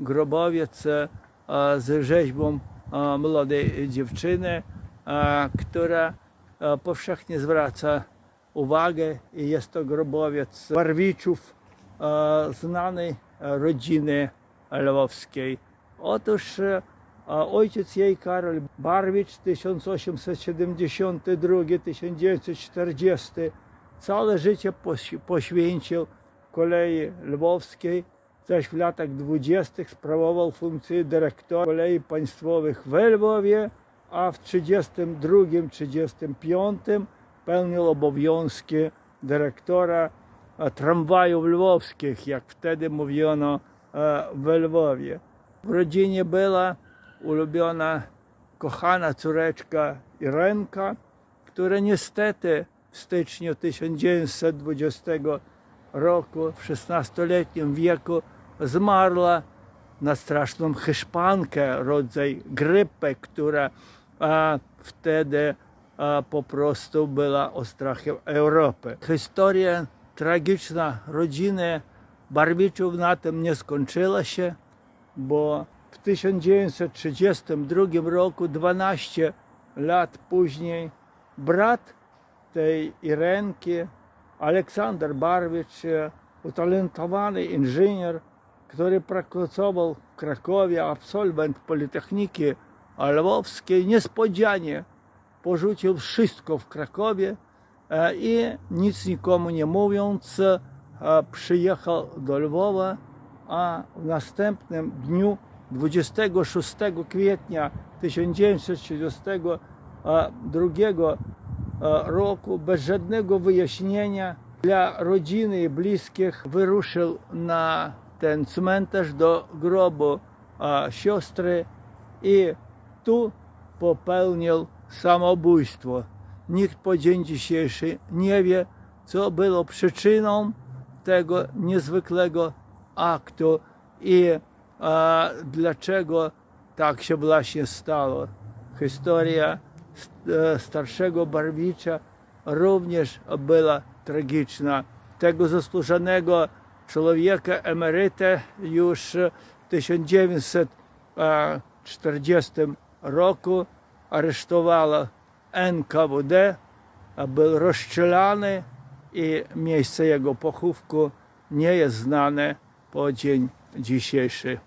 grobowiec e, z rzeźbą e, młodej dziewczyny, e, która e, powszechnie zwraca uwagę i jest to grobowiec Barwiczów, e, znanej rodziny lwowskiej. Otóż e, ojciec jej Karol Barwicz 1872-1940 całe życie poś- poświęcił kolei lwowskiej, zaś w latach 20. sprawował funkcję dyrektora kolei państwowych w Lwowie, a w 32-35 pełnił obowiązki dyrektora e, tramwajów lwowskich, jak wtedy mówiono e, w Lwowie. W rodzinie była ulubiona, kochana córeczka Irenka, która niestety w styczniu 1920 roku, w 16-letnim wieku, zmarła na straszną hiszpankę, rodzaj grypy, która a, wtedy a, po prostu była ostrachem Europy. Historia tragiczna rodziny Barbiczów na tym nie skończyła się, bo w 1932 roku, 12 lat później, brat tej Irenki, Aleksander Barwicz, e, utalentowany inżynier, który pracował w Krakowie, absolwent Politechniki Lwowskiej, niespodzianie porzucił wszystko w Krakowie e, i nic nikomu nie mówiąc, e, przyjechał do Lwowa, a w następnym dniu 26 kwietnia 1932 roku bez żadnego wyjaśnienia dla rodziny i bliskich wyruszył na ten cmentarz do grobu a, siostry i tu popełnił samobójstwo. Nikt po dzień dzisiejszy nie wie, co było przyczyną tego niezwykłego aktu i a, dlaczego tak się właśnie stało. Historia st- e, starszego Barwicza również była tragiczna. Tego zasłużonego człowieka, emerytę już w 1940 roku aresztowała NKWD, a był rozstrzelany i miejsce jego pochówku nie jest znane po dzień dzisiejszy.